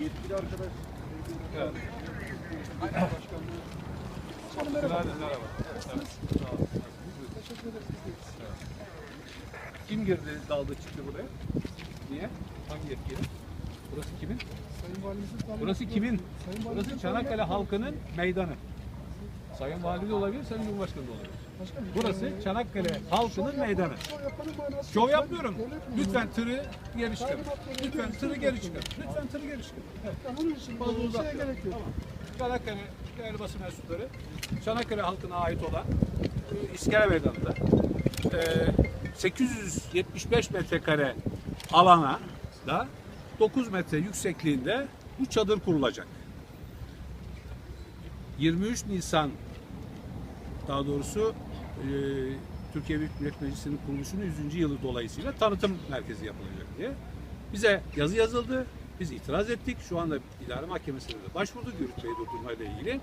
yetkili arkadaş. Evet. Başkanlığı. Hanım merhaba. Merhaba. Nasılsınız? Teşekkür ederiz. Kim girdi daldı çıktı buraya? Niye? Hangi yetkili? Burası kimin? Sayın Valimizin Burası kimin? Sayın Burası Çanakkale halkının meydanı. Sayın Vali de olabilir, Sayın Cumhurbaşkanı da olabilir. Başkanım, Burası eee, Çanakkale halkının meydanı. Şov yapmıyorum. Lütfen tırı geri çıkar. Lütfen tırı geri çıkar. Lütfen tırı geri çıkar. Evet. Fazla. Tamam. Çanakkale değerli basın mensupları Çanakkale halkına ait olan e, İskele Meydanı'nda e, 875 metrekare alana da 9 metre yüksekliğinde bu çadır kurulacak. 23 Nisan daha doğrusu e, Türkiye Büyük Millet Meclisi'nin kuruluşunun 100. yılı dolayısıyla tanıtım merkezi yapılacak diye. Bize yazı yazıldı. Biz itiraz ettik. Şu anda idare mahkemesine de başvurduk yürütmeyi durdurmayla ilgili.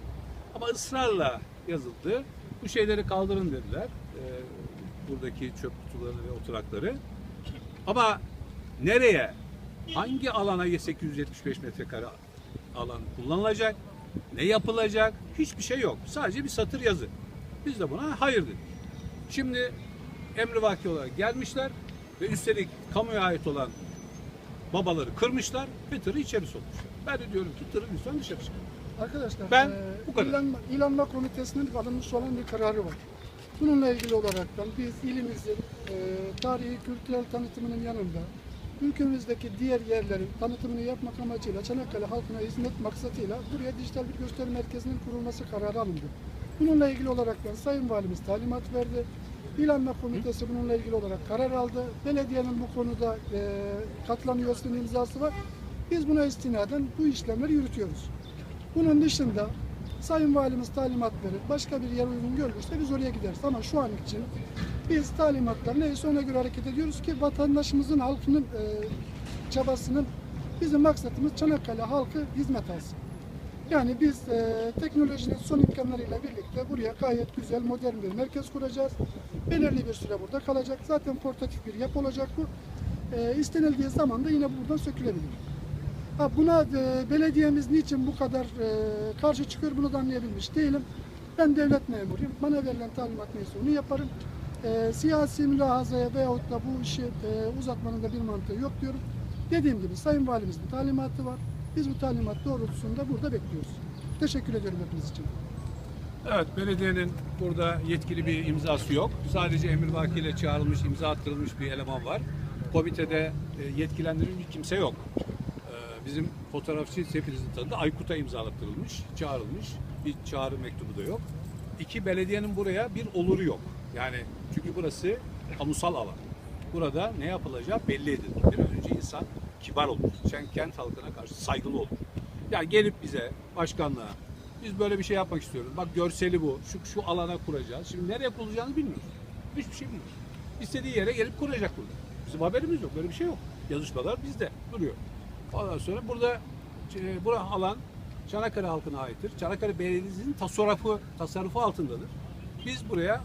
Ama ısrarla yazıldı. Bu şeyleri kaldırın dediler. E, buradaki çöp kutuları ve oturakları. Ama nereye, hangi alana 875 metrekare alan kullanılacak, ne yapılacak hiçbir şey yok. Sadece bir satır yazı. Biz de buna hayır dedik. Şimdi emrivaki olarak gelmişler ve üstelik kamuya ait olan babaları kırmışlar ve tırı içeri sokmuşlar. Ben de diyorum ki tırı lütfen dışarı çıkın. Arkadaşlar, Ben eee, bu kadar. İlanma, İlanma Komitesi'nin alınmış olan bir kararı var. Bununla ilgili olaraktan biz ilimizin eee, tarihi kültürel tanıtımının yanında ülkemizdeki diğer yerlerin tanıtımını yapmak amacıyla Çanakkale halkına hizmet maksatıyla buraya dijital bir gösteri merkezinin kurulması kararı alındı. Bununla ilgili olaraktan Sayın Valimiz talimat verdi. İlanma Komitesi bununla ilgili olarak karar aldı. Belediyenin bu konuda eee katılan üyesinin imzası var. Biz buna istinaden bu işlemleri yürütüyoruz. Bunun dışında Sayın Valimiz talimat verir, başka bir yer uygun görülürse biz oraya gideriz. Ama şu an için biz talimatlar neyse ona göre hareket ediyoruz ki vatandaşımızın, halkının e, çabasının bizim maksatımız Çanakkale halkı hizmet alsın. Yani biz e, teknolojinin son imkanlarıyla birlikte buraya gayet güzel, modern bir merkez kuracağız. Belirli bir süre burada kalacak. Zaten portatif bir yapı olacak bu. E, istenildiği zaman da yine buradan sökülebilir. Ha buna e, belediyemiz niçin bu kadar e, karşı çıkıyor bunu da anlayabilmiş değilim. Ben devlet memuruyum. Bana verilen talimat neyse onu yaparım. E, siyasi mülahazaya veyahut da bu işi e, uzatmanın da bir mantığı yok diyorum. Dediğim gibi Sayın Valimizin talimatı var. Biz bu talimat doğrultusunda burada bekliyoruz. Teşekkür ediyorum hepiniz için. Evet, belediyenin burada yetkili bir imzası yok. Sadece emrivaki ile çağrılmış, imza attırılmış bir eleman var. Komitede e, yetkilendirilmiş kimse yok. Ee, Bizim fotoğrafçı hepinizin tanıdığı Aykut'a imzalattırılmış, çağrılmış. Bir çağrı mektubu da yok. İki, belediyenin buraya bir oluru yok. Yani çünkü burası kamusal alan. Burada ne yapılacağı belli edilir. Bir önce insan kibar olur. Sen kent halkına karşı saygılı olur. Yani gelip bize, başkanlığa, biz böyle bir şey yapmak istiyoruz. Bak görseli bu. Şu, şu alana kuracağız. Şimdi nereye kurulacağını bilmiyoruz. Hiçbir şey bilmiyoruz. İstediği yere gelip kuracak burada. Bizim haberimiz yok. Böyle bir şey yok. Yazışmalar bizde duruyor. Ondan sonra burada e, bu alan Çanakkale halkına aittir. Çanakkale Belediyesi'nin tasarrufu, tasarrufu altındadır. Biz buraya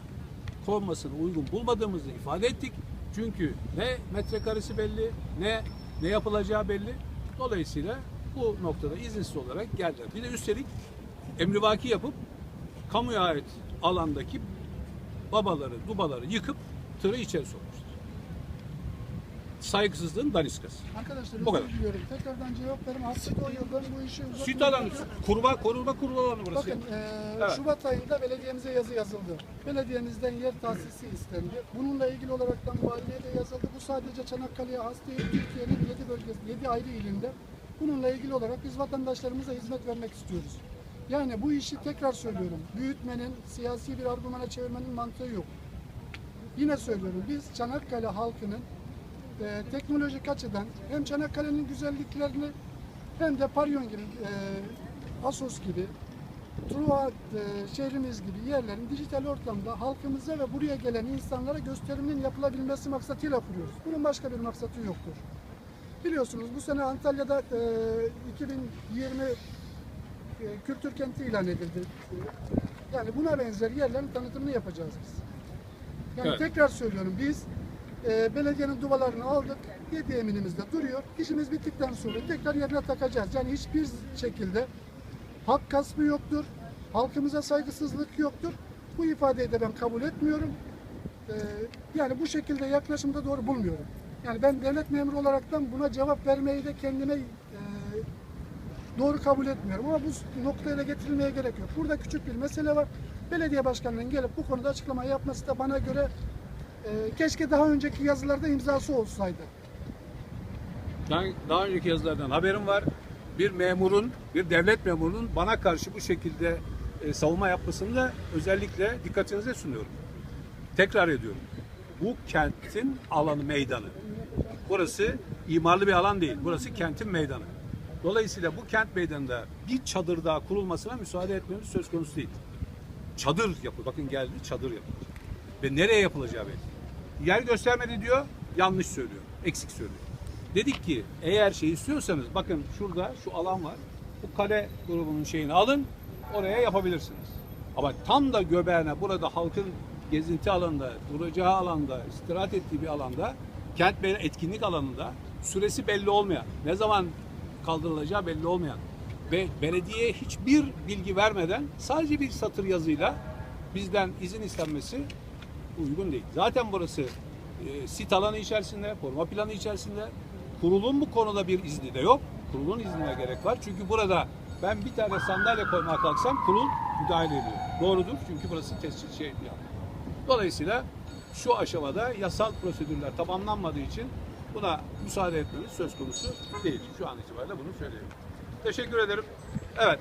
konmasını uygun bulmadığımızı ifade ettik. Çünkü ne metrekaresi belli, ne ne yapılacağı belli. Dolayısıyla bu noktada izinsiz olarak geldiler. Bir de üstelik emrivaki yapıp kamuya ait alandaki babaları, dubaları yıkıp tırı içeri sokmuşlar. Saygısızlığın daniskası. Arkadaşlar Bu kadar. diliyorum. Tekrardan cevap verin. Aslında o yıldan bu işi uzatmak Süt alanı, kurba, korunma kurulu alanı burası. Bakın eee, Evet. Şubat ayında belediyemize yazı yazıldı. Belediyemizden yer tahsisi istendi. Bununla ilgili olaraktan valiliğe de yazıldı. Bu sadece Çanakkale'ye has değil, Türkiye'nin 7 bölgesi, 7 ayrı ilinde. Bununla ilgili olarak biz vatandaşlarımıza hizmet vermek istiyoruz. Yani bu işi tekrar söylüyorum. Büyütmenin, siyasi bir argümana çevirmenin mantığı yok. Yine söylüyorum biz Çanakkale halkının e, teknolojik açıdan hem Çanakkale'nin güzelliklerini hem de Paryon gibi, e, Asos gibi, Truva e, şehrimiz gibi yerlerin dijital ortamda halkımıza ve buraya gelen insanlara gösteriminin yapılabilmesi maksatıyla kuruyoruz. Bunun başka bir maksatı yoktur. Biliyorsunuz bu sene Antalya'da e, 2020 e, kültür kenti ilan edildi. Yani buna benzer yerlerin tanıtımını yapacağız biz. Yani Evet. tekrar söylüyorum biz e, belediyenin duvalarını aldık. 7 eminimizde duruyor. İşimiz bittikten sonra tekrar yerine takacağız. Yani hiçbir şekilde hak gaspı yoktur. Halkımıza saygısızlık yoktur. Bu ifadeyi de ben kabul etmiyorum. Ee, yani bu şekilde yaklaşımda doğru bulmuyorum. Yani ben devlet memuru olaraktan buna cevap vermeyi de kendime e, doğru kabul etmiyorum. Ama bu noktaya da getirilmeye gerek yok. Burada küçük bir mesele var. Belediye başkanının gelip bu konuda açıklama yapması da bana göre e, keşke daha önceki yazılarda imzası olsaydı. Ben daha önceki yazılardan haberim var. Bir memurun, bir devlet memurunun bana karşı bu şekilde e, savunma yapmasını da özellikle dikkatinize sunuyorum. Tekrar ediyorum. Bu kentin alanı, meydanı. Burası imarlı bir alan değil. Burası kentin meydanı. Dolayısıyla bu kent meydanında bir çadır daha kurulmasına müsaade etmemiz söz konusu değil. Çadır yapılır. Bakın geldi çadır yapılır. Ve nereye yapılacağı belli. Yer göstermedi diyor, yanlış söylüyor, eksik söylüyor. Dedik ki eğer şey istiyorsanız bakın şurada şu alan var. Bu kale grubunun şeyini alın, oraya yapabilirsiniz. Ama tam da göbeğine burada halkın gezinti alanında, duracağı alanda, istirahat ettiği bir alanda, kent etkinlik alanında süresi belli olmayan, ne zaman kaldırılacağı belli olmayan ve belediyeye hiçbir bilgi vermeden sadece bir satır yazıyla bizden izin istenmesi uygun değil. Zaten burası e, sit alanı içerisinde, koruma planı içerisinde. Kurulun bu konuda bir izni de yok. Kurulun iznine gerek var. Çünkü burada ben bir tane sandalye koymaya kalksam kurul müdahale ediyor. Doğrudur çünkü burası tescil şey yani. Dolayısıyla şu aşamada yasal prosedürler tamamlanmadığı için buna müsaade etmemiz söz konusu değil. Şu an itibariyle bunu söyleyeyim. Teşekkür ederim. Evet.